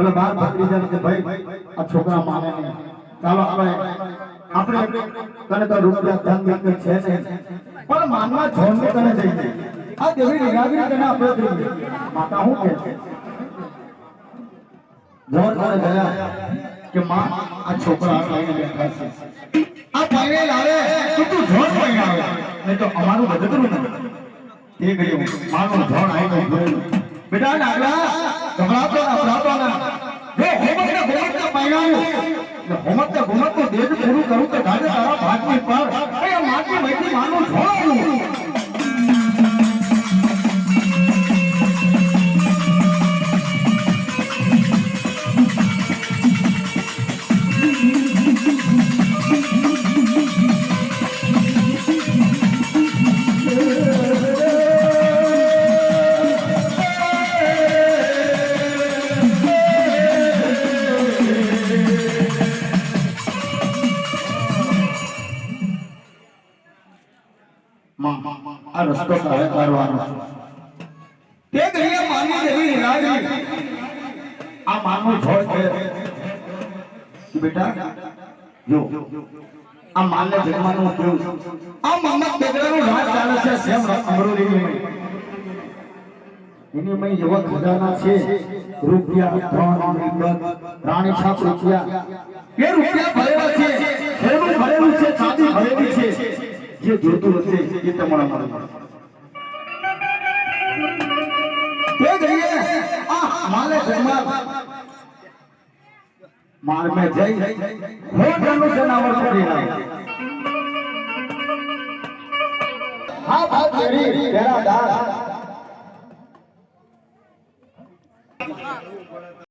પેલા બાર ભત્રીજાને કે ભાઈ, આ છોકરા માને નહીં. ચાલો આપણે આપણે તને તો રૂપિયા ધન ધન છે ને પણ માનવા છોડને તને જઈ જઈ આ દેવી નિરાગરી તને આપણે જોઈએ માતા હું કે જોર જોર ગયા કે માં આ છોકરા લઈને બેઠા છે. આ પાઈને લાવે તો તું જોર પાઈને આવે નહીં તો અમારું બધું નથી તે ગયું. મારું જોર આવી ગયું બેટા નાગલા ગભરાતો ના ગભરાતો ના જો હોમત ને હોમત ને પાઈનાયું ને હોમતનું દેજ પૂરું કરું કે ગાજે તારા ભાગની પર. માનું જોર આ રસ્તો તારે કરવાનો તે ઘડીએ માની દેવી નિરાગરી આ માનવું છોડ છે. બેટા, જો, આ માનને જન્મનું કેવું આ મમ્મા બેગડાનું રાજ ચાલે છે સેમ અમરોલીની એની મય એવા ખજાના છે. રૂપિયા રાણી છાપ રૂપિયા. એ રૂપિયા ભરેલા છે. છે છે. જે જોતું હશે એ તમારા મળે તે જઈએ આ માલે જમાલ માલ મે જઈ ખોટાનું જનાવર પડી લાવે